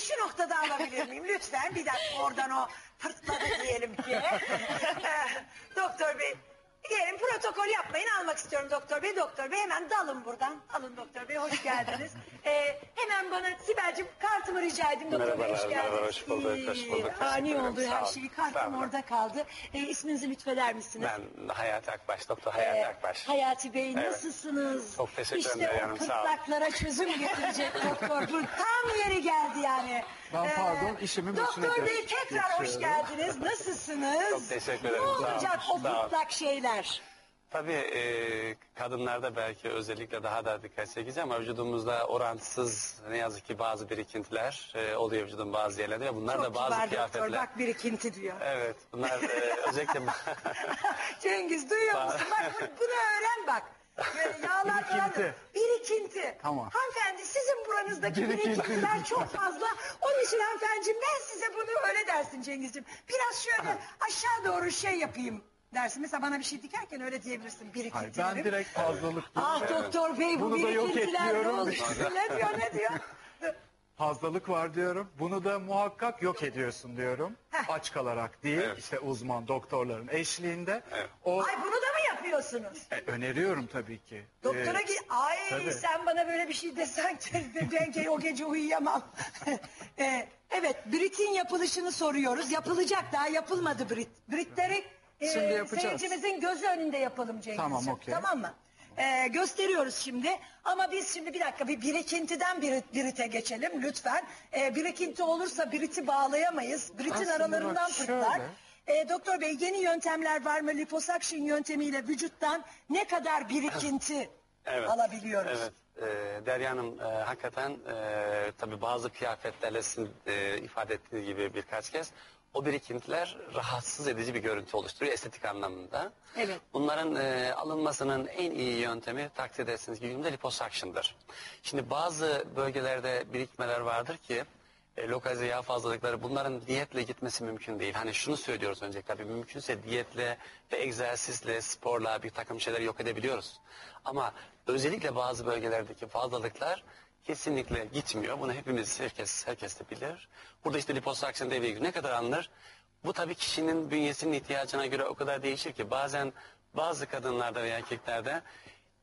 Bey şu noktada alabilir miyim? Lütfen bir dakika oradan o pırtladı diyelim ki. Doktor Bey Gelin protokol yapmayın almak istiyorum doktor bey. Doktor bey hemen dalın buradan. Alın doktor bey hoş geldiniz. Ee, hemen bana Sibel'cim kartımı rica edeyim doktor bey hoş Merhabalar, geldiniz. merhaba, hoş bulduk, hoş İyi, bulduk. Ani Teşekkür oldu her sağ şeyi. olun. Kartım orada kaldı. Ee, isminizi lütfeder misiniz? Ben Hayati Akbaş, Doktor Hayati Ee, Akbaş. Hayati Bey Evet. nasılsınız? Çok teşekkür işte ederim o Hanım, sağ olun. pırtlaklara çözüm getirecek doktor. Bu tam yeri geldi yani. Ee, Ben pardon, işimin başına Doktor Bey tekrar hoş geçiyorum. geldiniz. Nasılsınız? Çok teşekkür ederim, Ne sağ olun, olacak o sağ olun. pırtlak şeyler? Tabii e, kadınlarda belki özellikle daha da dikkat çekici ama vücudumuzda orantısız ne yazık ki bazı birikintiler e, oluyor vücudun bazı yerlerinde ve bunlar Çok da bazı kibar doktor kıyafetler. bak birikinti diyor. Evet bunlar e, özellikle Cengiz duyuyor musun? Bak bu- bunu öğren bak. Böyle yağlar falan. Birikinti. Birikinti. Tamam. Hanımefendi sizin buranızdaki Birikinti. birikintiler çok fazla. Onun için hanımefendiciğim ben size bunu öyle dersin Cengizciğim. Biraz şöyle aşağı doğru şey yapayım dersin. Mesela bana bir şey dikerken öyle diyebilirsin. Hayır, ben direkt fazlalık Ah doktor bey bu Bunu da yok birikintiler ne etmiyorum. ne diyor ne diyor? fazlalık var diyorum. Bunu da muhakkak yok ediyorsun diyorum. Heh. Aç kalarak değil, Evet. işte uzman doktorların eşliğinde. Evet. O Ay bunu da mı yapıyorsunuz? E, öneriyorum tabii ki. Doktora Ee, git. Ay tabii. sen bana böyle bir şey desen ki ben o gece uyuyamam. Ee, evet Brit'in yapılışını soruyoruz. Yapılacak daha yapılmadı Brit. Britleri Şimdi yapacağız. seyircimizin gözü önünde yapalım Cengizciğim. Tamam, okey. Tamam mı? Ee, gösteriyoruz şimdi ama biz şimdi bir dakika bir birikintiden bir, Brit'e geçelim lütfen. Ee, birikinti olursa Brit'i bağlayamayız. Brit'in Aslında aralarından bak pırtlar. şöyle. Ee, doktor bey yeni yöntemler var mı? Liposuction yöntemiyle vücuttan ne kadar birikinti Evet. alabiliyoruz? Evet. E, Derya Hanım e, hakikaten e, tabii bazı kıyafetlerle sizin e, ifade ettiğiniz gibi birkaç kez o birikintiler rahatsız edici bir görüntü oluşturuyor estetik anlamında. Evet. Bunların e, alınmasının en iyi yöntemi takdir edersiniz ki günümüzde liposuction'dır. Şimdi bazı bölgelerde birikmeler vardır ki e, lokalize yağ fazlalıkları bunların diyetle gitmesi mümkün değil. Hani şunu söylüyoruz öncelikle bir mümkünse diyetle ve egzersizle, sporla bir takım şeyler yok edebiliyoruz. Ama özellikle bazı bölgelerdeki fazlalıklar kesinlikle gitmiyor. Bunu hepimiz, herkes, herkes de bilir. Burada işte liposuction devreye giriyor. Ne kadar alınır? Bu tabii kişinin bünyesinin ihtiyacına göre o kadar değişir ki bazen bazı kadınlarda veya erkeklerde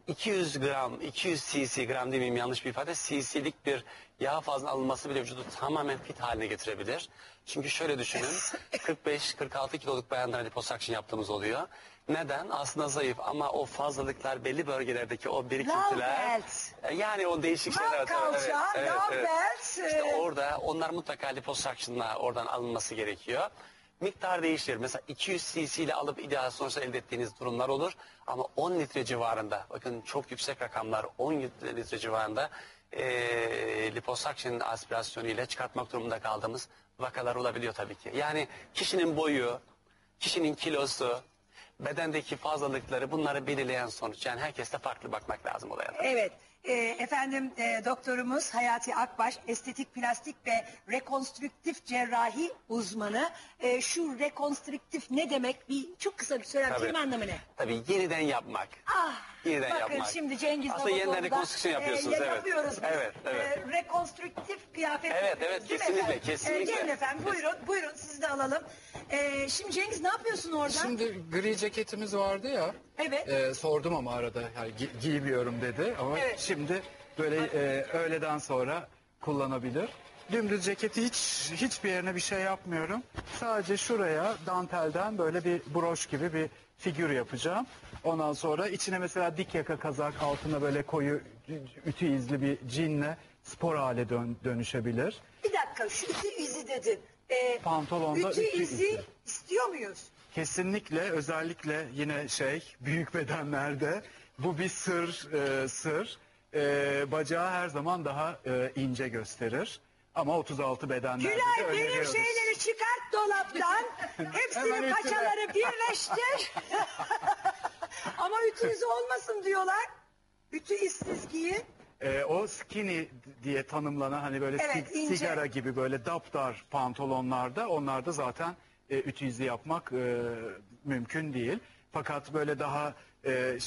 200 gram, 200 cc gram demeyeyim yanlış bir ifade, cc'lik bir yağ fazla alınması bile vücudu tamamen fit haline getirebilir. Çünkü şöyle düşünün, 45-46 kiloluk bayanlara liposuction yaptığımız oluyor. Neden? Aslında zayıf ama o fazlalıklar belli bölgelerdeki o birikintiler... E, Yani o değişik şeyler. Love kalça, love belt, İşte e, orada onlar mutlaka liposuction'la oradan alınması gerekiyor. Miktar değişir. Mesela 200 cc ile alıp ideal sonuçlar elde ettiğiniz durumlar olur. Ama 10 litre civarında, bakın çok yüksek rakamlar, 10 litre, civarında e, liposuction aspirasyonu ile çıkartmak durumunda kaldığımız vakalar olabiliyor tabii ki. Yani kişinin boyu, kişinin kilosu, bedendeki fazlalıkları bunları belirleyen sonuç. Yani herkeste farklı bakmak lazım olaya. Evet. E, efendim e, doktorumuz Hayati Akbaş estetik plastik ve rekonstrüktif cerrahi uzmanı. E, şu rekonstrüktif ne demek? Bir çok kısa bir söyler Tabii. kelime anlamı ne? Tabii yeniden yapmak. Ah, Yeniden bakın yapmak. şimdi Cengiz Aslında yeniden rekonstrüksiyon yapıyorsunuz, e, evet. Yapıyoruz biz. Evet, evet. E, rekonstrüktif kıyafet Evet, evet, değil mi kesinlikle, efendim? kesinlikle. E, gelin efendim buyurun, buyurun sizi de alalım. E, şimdi Cengiz ne yapıyorsun orada? Şimdi gri ceketimiz vardı ya. Evet. e, sordum ama arada yani gi- giymiyorum dedi ama Evet. şimdi böyle e, öğleden sonra kullanabilir. Dümdüz ceketi hiç hiçbir yerine bir şey yapmıyorum. Sadece şuraya dantelden böyle bir broş gibi bir figür yapacağım. Ondan sonra içine mesela dik yaka kazak altına böyle koyu ütü izli bir cinle spor hale dön- dönüşebilir. Bir dakika şu ütü izi dedin. E, Pantolonda ütü, izi. istiyor muyuz? Kesinlikle özellikle yine şey büyük bedenlerde bu bir sır e, sır. E, bacağı her zaman daha e, ince gösterir. Ama 36 bedenlerde de Gülay benim öneriyoruz. şeyleri çıkart dolaptan. Hepsini Hemen ütüle. paçaları birleştir. Ama ütü izi olmasın diyorlar. Ütü izsiz giyin. E, o skinny diye tanımlanan hani böyle Evet, sig- ince. sigara gibi böyle daptar pantolonlarda onlarda zaten e, ütü izi yapmak e, mümkün değil. Fakat böyle daha e,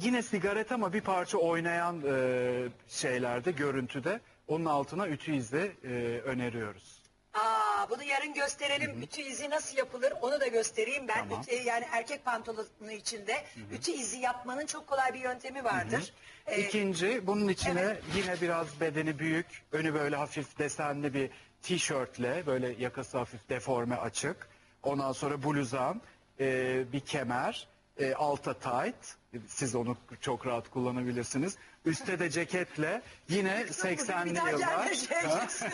yine sigaret ama bir parça oynayan e, şeylerde görüntüde Onun altına ütü izi e, öneriyoruz. Aa, bunu yarın gösterelim. Ütü izi nasıl yapılır onu da göstereyim ben. Tamam. Ütü- yani erkek pantolonu içinde ütü izi yapmanın çok kolay bir yöntemi vardır. Ee, İkinci bunun içine evet. yine biraz bedeni büyük, önü böyle hafif desenli bir tişörtle böyle yakası hafif deforme açık. Ondan sonra bluzan, e, bir kemer, e, alta tight. Siz onu çok rahat kullanabilirsiniz. Üste de ceketle yine bir 80'li daha yıllar. gelmeyeceksin.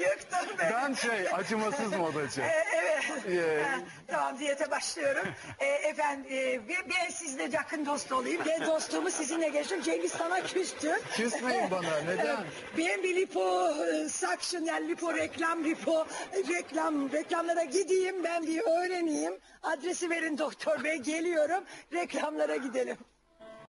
Yıktım be. Ben şey acımasız modacı. Ee. Ee, tamam diyete başlıyorum. Ee, efendim e, ben, ben sizle yakın dost olayım. Ben dostumu sizinle geçtim. Cengiz sana küstü. Küsmeyin bana, neden? Ben bir lipo e, suction yani lipo reklam lipo reklam reklamlara gideyim ben bir öğreneyim. Adresi verin doktor bey geliyorum. Reklamlara gidelim.